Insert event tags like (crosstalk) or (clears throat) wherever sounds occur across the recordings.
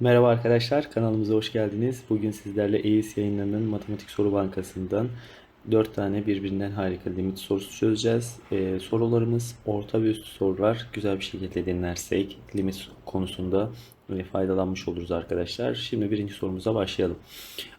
Merhaba arkadaşlar, kanalımıza hoş geldiniz. Bugün sizlerle EYS yayınlarının matematik soru bankasından 4 tane birbirinden harika limit sorusu çözeceğiz. Ee, sorularımız orta ve üstü sorular. Güzel bir şekilde dinlersek limit konusunda e, faydalanmış oluruz arkadaşlar. Şimdi birinci sorumuza başlayalım.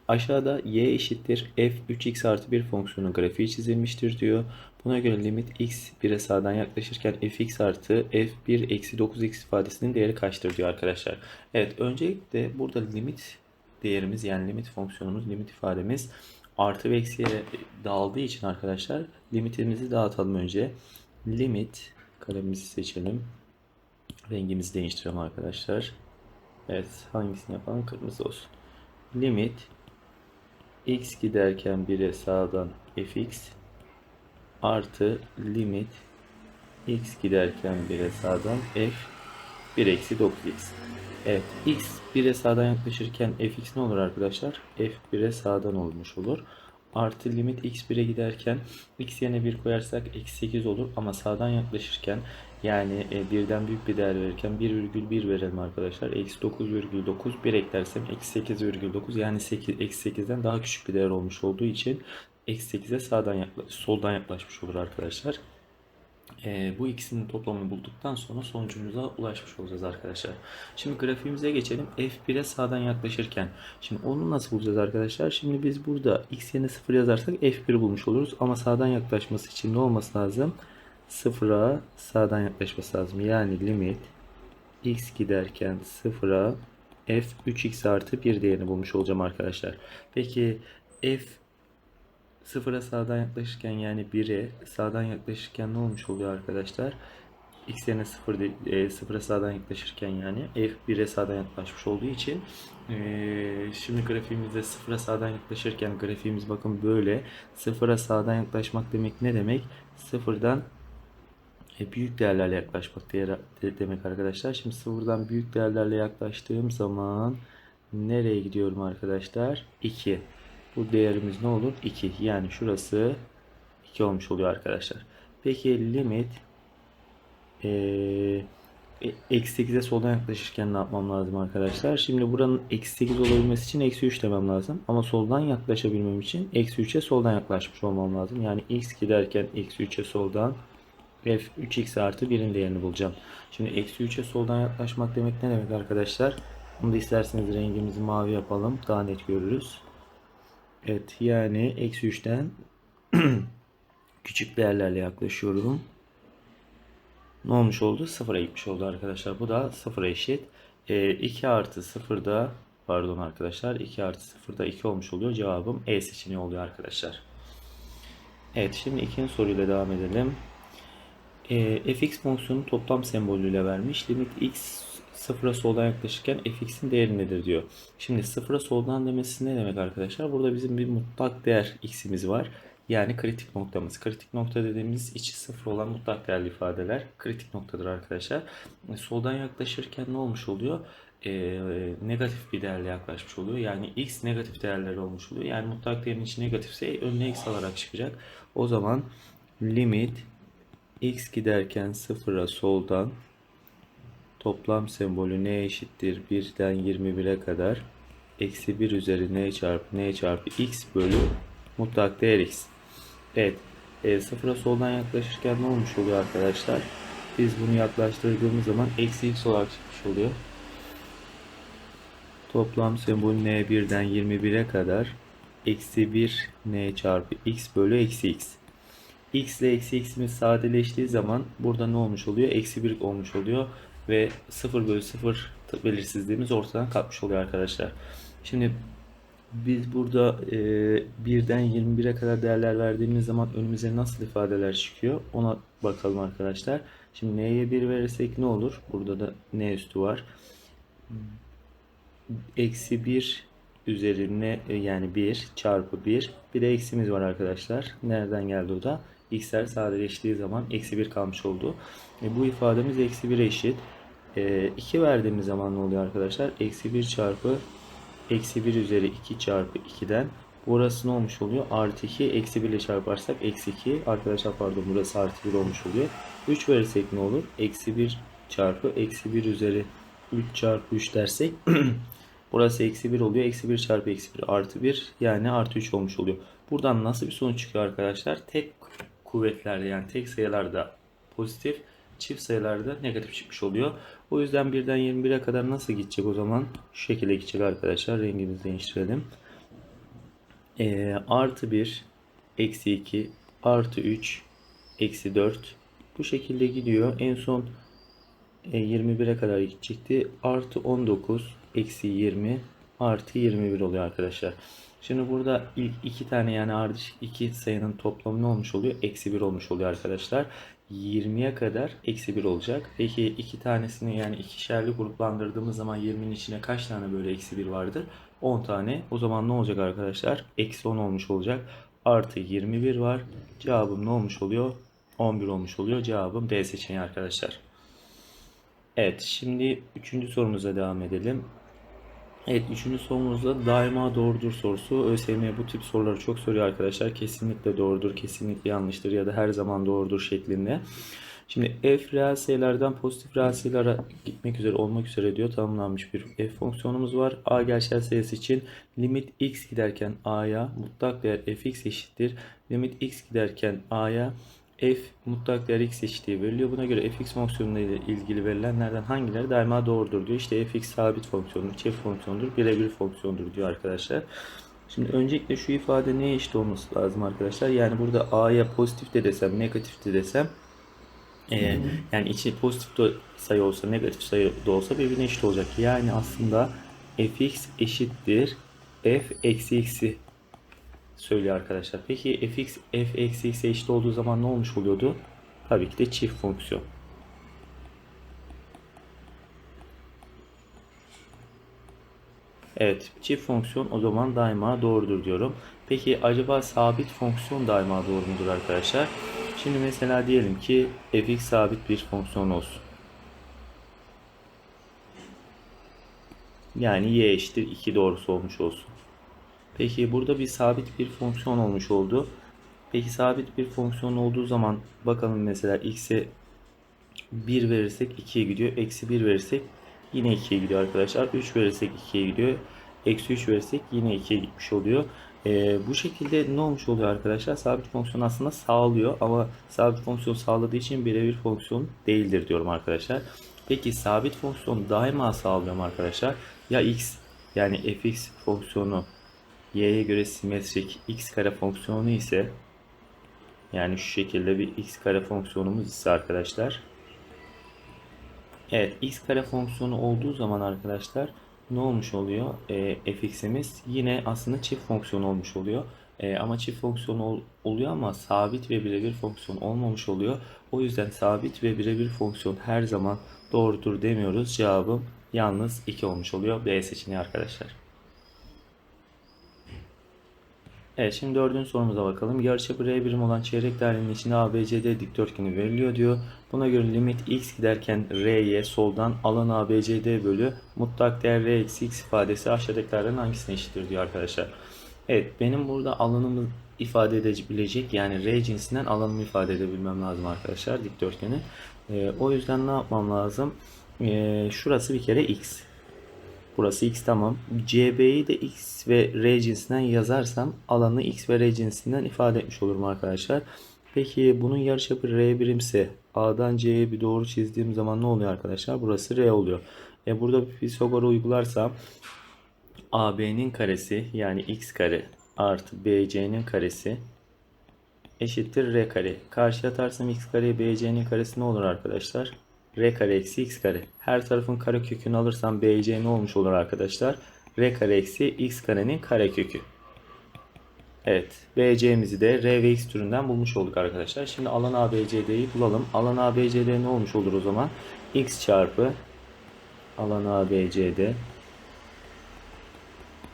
Aşağıda y eşittir f 3x artı 1 fonksiyonun grafiği çizilmiştir diyor. Buna göre limit x 1'e sağdan yaklaşırken fx artı f1 eksi 9x ifadesinin değeri kaçtır diyor arkadaşlar. Evet öncelikle burada limit değerimiz yani limit fonksiyonumuz, limit ifademiz artı ve eksiye dağıldığı için arkadaşlar limitimizi dağıtalım önce. Limit kalemimizi seçelim. Rengimizi değiştirelim arkadaşlar. Evet hangisini yapalım? Kırmızı olsun. Limit x giderken 1'e sağdan fx artı limit x giderken 1'e sağdan f 1 eksi 9x. Evet x 1'e sağdan yaklaşırken fx ne olur arkadaşlar? f 1'e sağdan olmuş olur. Artı limit x 1'e giderken x yerine 1 koyarsak eksi 8 olur ama sağdan yaklaşırken yani e, birden büyük bir değer verirken 1,1 verelim arkadaşlar. Eksi 9,9 1 eklersem eksi 8,9 yani 8, eksi 8'den daha küçük bir değer olmuş olduğu için eksi 8'e sağdan yaklaş, soldan yaklaşmış olur arkadaşlar. Ee, bu ikisinin toplamını bulduktan sonra sonucumuza ulaşmış olacağız arkadaşlar. Şimdi grafiğimize geçelim. F1'e sağdan yaklaşırken. Şimdi onu nasıl bulacağız arkadaşlar? Şimdi biz burada x yerine 0 yazarsak F1'i bulmuş oluruz. Ama sağdan yaklaşması için ne olması lazım? 0'a sağdan yaklaşması lazım. Yani limit x giderken 0'a f 3x artı 1 değerini bulmuş olacağım arkadaşlar. Peki f sıfıra sağdan yaklaşırken yani 1'e sağdan yaklaşırken ne olmuş oluyor arkadaşlar? X yerine 0 e, sıfıra sağdan yaklaşırken yani f 1'e sağdan yaklaşmış olduğu için e, şimdi grafiğimizde sıfıra sağdan yaklaşırken grafiğimiz bakın böyle sıfıra sağdan yaklaşmak demek ne demek? Sıfırdan e, büyük değerlerle yaklaşmak demek arkadaşlar. Şimdi sıfırdan büyük değerlerle yaklaştığım zaman nereye gidiyorum arkadaşlar? 2. Bu değerimiz ne olur? 2. Yani şurası 2 olmuş oluyor arkadaşlar. Peki limit ee, eksi 8'e soldan yaklaşırken ne yapmam lazım arkadaşlar? Şimdi buranın eksi 8 olabilmesi için eksi 3 demem lazım. Ama soldan yaklaşabilmem için eksi 3'e soldan yaklaşmış olmam lazım. Yani x giderken eksi 3'e soldan f 3x artı 1'in değerini bulacağım. Şimdi eksi 3'e soldan yaklaşmak demek ne demek arkadaşlar? Bunu da isterseniz rengimizi mavi yapalım. Daha net görürüz. Evet yani eksi 3'ten (clears throat) küçük değerlerle yaklaşıyorum. Ne olmuş oldu? Sıfıra gitmiş oldu arkadaşlar. Bu da sıfıra eşit. E, 2 artı 0'da pardon arkadaşlar 2 artı 0'da 2 olmuş oluyor. Cevabım E seçeneği oluyor arkadaşlar. Evet şimdi ikinci soruyla devam edelim. E, fx fonksiyonu toplam sembolüyle vermiş. Limit x sıfıra soldan yaklaşırken fx'in değeri nedir diyor. Şimdi sıfıra soldan demesi ne demek arkadaşlar? Burada bizim bir mutlak değer x'imiz var. Yani kritik noktamız. Kritik nokta dediğimiz içi sıfır olan mutlak değerli ifadeler kritik noktadır arkadaşlar. E, soldan yaklaşırken ne olmuş oluyor? E, negatif bir değerle yaklaşmış oluyor. Yani x negatif değerler olmuş oluyor. Yani mutlak değerin içi negatifse önüne x alarak çıkacak. O zaman limit x giderken sıfıra soldan toplam sembolü n eşittir 1'den 21'e kadar eksi 1 üzeri n çarpı n çarpı x bölü mutlak değer x. Evet. E, sıfıra soldan yaklaşırken ne olmuş oluyor arkadaşlar? Biz bunu yaklaştırdığımız zaman eksi x olarak çıkmış oluyor. Toplam sembolü n 1'den 21'e kadar eksi 1 n çarpı x bölü eksi x. x ile eksi x'imiz sadeleştiği zaman burada ne olmuş oluyor? Eksi 1 olmuş oluyor ve 0 bölü 0 belirsizliğimiz ortadan kalkmış oluyor arkadaşlar. Şimdi biz burada e, 1'den 21'e kadar değerler verdiğimiz zaman önümüze nasıl ifadeler çıkıyor ona bakalım arkadaşlar. Şimdi n'ye 1 verirsek ne olur? Burada da n üstü var. Eksi 1 üzerine yani 1 çarpı 1 bir de eksimiz var arkadaşlar. Nereden geldi o da? x'ler sadeleştiği zaman eksi 1 kalmış oldu. E, bu ifademiz eksi 1'e eşit. E, 2 verdiğimiz zaman ne oluyor arkadaşlar? Eksi 1 çarpı eksi 1 üzeri 2 çarpı 2'den burası ne olmuş oluyor? Artı 2 eksi 1 ile çarparsak eksi 2 arkadaşlar pardon burası artı 1 olmuş oluyor. 3 verirsek ne olur? Eksi 1 çarpı eksi 1 üzeri 3 çarpı 3 dersek (clears throat) burası eksi 1 oluyor. Eksi 1 çarpı eksi 1 artı 1 yani artı 3 olmuş oluyor. Buradan nasıl bir sonuç çıkıyor arkadaşlar? Tek kuvvetlerde yani tek sayılarda pozitif çift sayılarda negatif çıkmış oluyor. O yüzden birden 21'e kadar nasıl gidecek o zaman? Şu şekilde gidecek arkadaşlar. Rengimizi değiştirelim. Ee, artı 1, eksi 2, artı 3, eksi 4. Bu şekilde gidiyor. En son e, 21'e kadar gidecekti. Artı 19, eksi 20, artı 21 oluyor arkadaşlar. Şimdi burada ilk iki tane yani ardışık iki sayının toplamı ne olmuş oluyor? Eksi 1 olmuş oluyor arkadaşlar. 20'ye kadar eksi 1 olacak. Peki iki tanesini yani ikişerli gruplandırdığımız zaman 20'nin içine kaç tane böyle eksi 1 vardır? 10 tane. O zaman ne olacak arkadaşlar? Eksi 10 olmuş olacak. Artı 21 var. Cevabım ne olmuş oluyor? 11 olmuş oluyor. Cevabım D seçeneği arkadaşlar. Evet şimdi üçüncü sorumuza devam edelim. Evet üçüncü sorumuzda daima doğrudur sorusu. ÖSYM bu tip soruları çok soruyor arkadaşlar. Kesinlikle doğrudur, kesinlikle yanlıştır ya da her zaman doğrudur şeklinde. Şimdi f reel sayılardan pozitif reel sayılara gitmek üzere olmak üzere diyor tanımlanmış bir f fonksiyonumuz var. a gerçel sayısı için limit x giderken a'ya mutlak değer fx eşittir. Limit x giderken a'ya f mutlak değer x eşitliği veriliyor. Buna göre fx fonksiyonu ile ilgili verilenlerden hangileri daima doğrudur diyor. İşte fx sabit fonksiyondur, çift fonksiyondur, birebir fonksiyondur diyor arkadaşlar. Şimdi öncelikle şu ifade neye eşit olması lazım arkadaşlar? Yani burada a'ya pozitif de desem, negatif de desem ee, yani içi pozitif de sayı olsa negatif sayı da olsa birbirine eşit olacak. Yani aslında fx eşittir f eksi x'i söylüyor arkadaşlar. Peki fx f eksi x'e eşit olduğu zaman ne olmuş oluyordu? Tabii ki de çift fonksiyon. Evet, çift fonksiyon o zaman daima doğrudur diyorum. Peki acaba sabit fonksiyon daima doğru mudur arkadaşlar? Şimdi mesela diyelim ki fx sabit bir fonksiyon olsun. Yani y eşittir 2 doğrusu olmuş olsun. Peki burada bir sabit bir fonksiyon olmuş oldu. Peki sabit bir fonksiyon olduğu zaman bakalım mesela x'e 1 verirsek 2'ye gidiyor. Eksi 1 verirsek yine 2'ye gidiyor arkadaşlar. 3 verirsek 2'ye gidiyor. Eksi 3 verirsek yine 2'ye gitmiş oluyor. Ee, bu şekilde ne olmuş oluyor arkadaşlar? Sabit fonksiyon aslında sağlıyor ama sabit fonksiyon sağladığı için birebir fonksiyon değildir diyorum arkadaşlar. Peki sabit fonksiyon daima sağlıyor mu arkadaşlar? Ya x yani fx fonksiyonu y'ye göre simetrik x kare fonksiyonu ise yani şu şekilde bir x kare fonksiyonumuz ise arkadaşlar. Evet x kare fonksiyonu olduğu zaman arkadaşlar ne olmuş oluyor? E, fx'imiz yine aslında çift fonksiyon olmuş oluyor. E, ama çift fonksiyon ol, oluyor ama sabit ve birebir fonksiyon olmamış oluyor. O yüzden sabit ve birebir fonksiyon her zaman doğrudur demiyoruz. Cevabım yalnız 2 olmuş oluyor. B seçeneği arkadaşlar. Evet şimdi dördüncü sorumuza bakalım. Yarıçapı R birim olan çeyrek dairenin içinde ABCD dikdörtgeni veriliyor diyor. Buna göre limit x giderken R'ye soldan alan ABCD bölü mutlak değer R x ifadesi aşağıdakilerden hangisine eşittir diyor arkadaşlar. Evet benim burada alanımı ifade edebilecek yani R cinsinden alanımı ifade edebilmem lazım arkadaşlar dikdörtgeni. Ee, o yüzden ne yapmam lazım? Ee, şurası bir kere x. Burası x tamam. CB'yi de x ve R cinsinden yazarsam alanı x ve R cinsinden ifade etmiş olurum arkadaşlar. Peki bunun yarıçapı R birimse A'dan C'ye bir doğru çizdiğim zaman ne oluyor arkadaşlar? Burası R oluyor. E burada bir Pisagor uygularsam AB'nin karesi yani x kare artı BC'nin karesi eşittir R kare. Karşıya atarsam x kare BC'nin karesi ne olur arkadaşlar? R kare eksi x kare. Her tarafın kare kökünü alırsam BC ne olmuş olur arkadaşlar? R kare eksi x karenin kare kökü. Evet. BC'mizi de R ve X türünden bulmuş olduk arkadaşlar. Şimdi alan ABCD'yi bulalım. Alan ABCD ne olmuş olur o zaman? X çarpı alan ABCD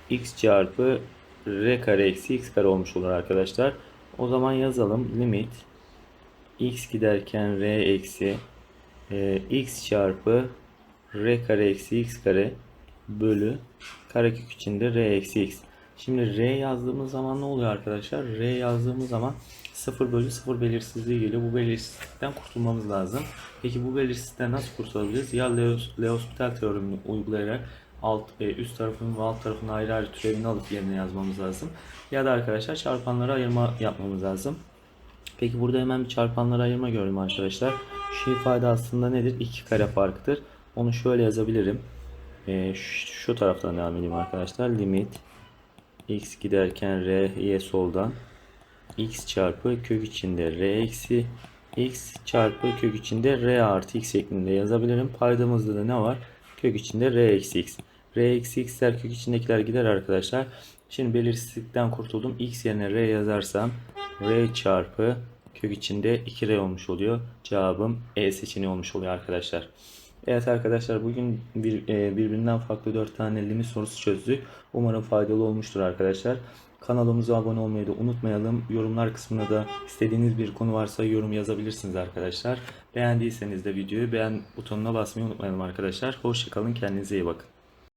X çarpı R kare eksi X kare olmuş olur arkadaşlar. O zaman yazalım. Limit X giderken R eksi e, X çarpı R kare eksi X kare bölü karekök içinde R eksi X. Şimdi R yazdığımız zaman ne oluyor arkadaşlar? R yazdığımız zaman 0 bölü 0 belirsizliği geliyor. Bu belirsizlikten kurtulmamız lazım. Peki bu belirsizlikten nasıl kurtulabiliriz? Ya L'Hospital teoremini uygulayarak alt, e, üst tarafın ve alt tarafın ayrı ayrı türevini alıp yerine yazmamız lazım. Ya da arkadaşlar çarpanlara ayırma yapmamız lazım. Peki burada hemen bir çarpanlara ayırma gördüm arkadaşlar. Şu ifade aslında nedir? 2 kare farkıdır. Onu şöyle yazabilirim. Şu, şu taraftan devam edeyim arkadaşlar. Limit x giderken r y soldan x çarpı kök içinde r eksi x çarpı kök içinde r artı x şeklinde yazabilirim. Paydamızda da ne var? Kök içinde r eksi x. r eksi x'ler kök içindekiler gider arkadaşlar. Şimdi belirsizlikten kurtuldum. x yerine r yazarsam r çarpı kök içinde 2r olmuş oluyor. Cevabım E seçeneği olmuş oluyor arkadaşlar. Evet arkadaşlar bugün bir, e, birbirinden farklı 4 tane limit sorusu çözdük. Umarım faydalı olmuştur arkadaşlar. Kanalımıza abone olmayı da unutmayalım. Yorumlar kısmına da istediğiniz bir konu varsa yorum yazabilirsiniz arkadaşlar. Beğendiyseniz de videoyu beğen butonuna basmayı unutmayalım arkadaşlar. Hoşçakalın kendinize iyi bakın.